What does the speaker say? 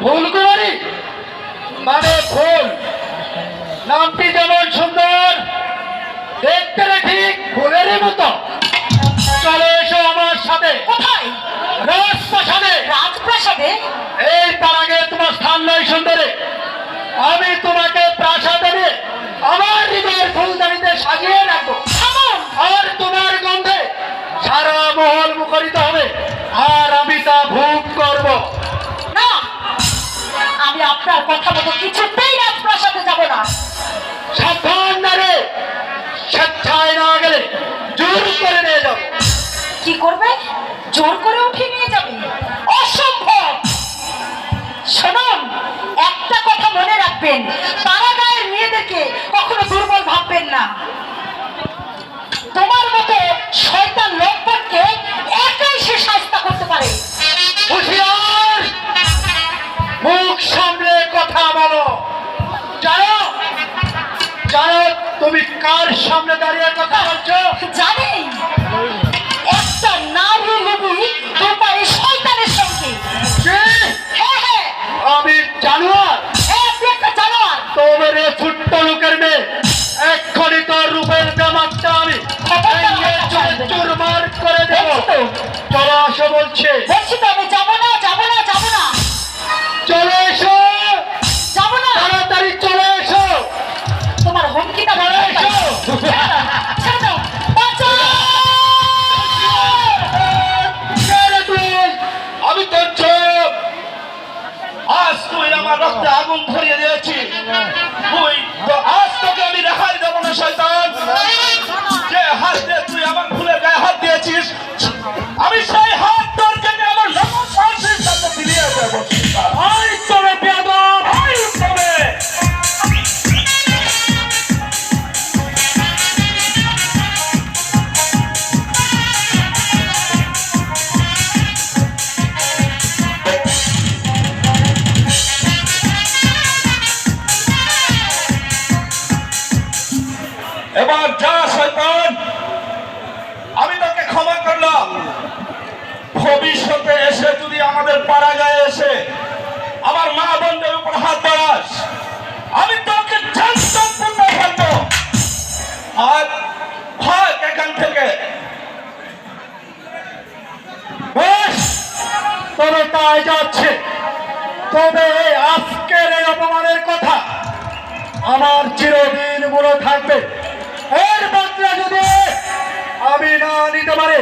ফুলকুমারী মানে ফুল নামটি যেমন সুন্দর দেখতে ঠিক ফুলেরই মতো। চলে এসো আমার সাথে। কোথায়? রাজপ্রাসাদে। রাজপ্রাসাদে? এই তার আগে তোমার স্থান নয় সুন্দরে। আমি তোমাকে প্রাসাদে আমার হৃদয়ের ফুলদানিতে সাজিয়ে রাখব। আর তোমার গন্ধে সারা মহল মুখরিত হবে। আর আমি তা ভোগ কথা মতো কিছুতেই রাজপ্রাসাদে যাব না। সাবধান না রে। স্বেচ্ছায় না গেলে জোর করে নিয়ে যাব কি করবে? জোর করে উঠিয়ে নিয়ে যাবে? অসম্ভব! শুনুন একটা কথা মনে রাখবেন তারা গায়ের মেয়েদেরকে কখনো দুর্বল ভাববেন না। তোমার মতো শয়তান লোকপটকে কথা বলো। জানো জানো তুমি কার সামনে দাঁড়িয়ে কথা বলছো? জানি। একটা নারী লোভী দুপায়ে শয়তানের সঙ্গে। আমি জানোয়ার। হ্যাঁ তোমার ছোট্ট লোকের মেয়ে এক্ষুনি তোর রূপের ব্যামারটা আমি চুরমার করে দেব। চলো আসো বলছে। বলছি তো আমি রক্তে আগুন এবার যা শয়তান, আমি তোকে ক্ষমা করলাম। ভবিষ্যতে এসে যদি আমাদের পাড়া গায়ে এসে আমার মা বোনদের উপর হাত বাড়াস, আমি তোকে এখান থেকে। তবে তাই যাচ্ছে। তবে আজকের এই অপমানের কথা আমার চিরদিন মনে থাকবে এর বদলে যদি আমি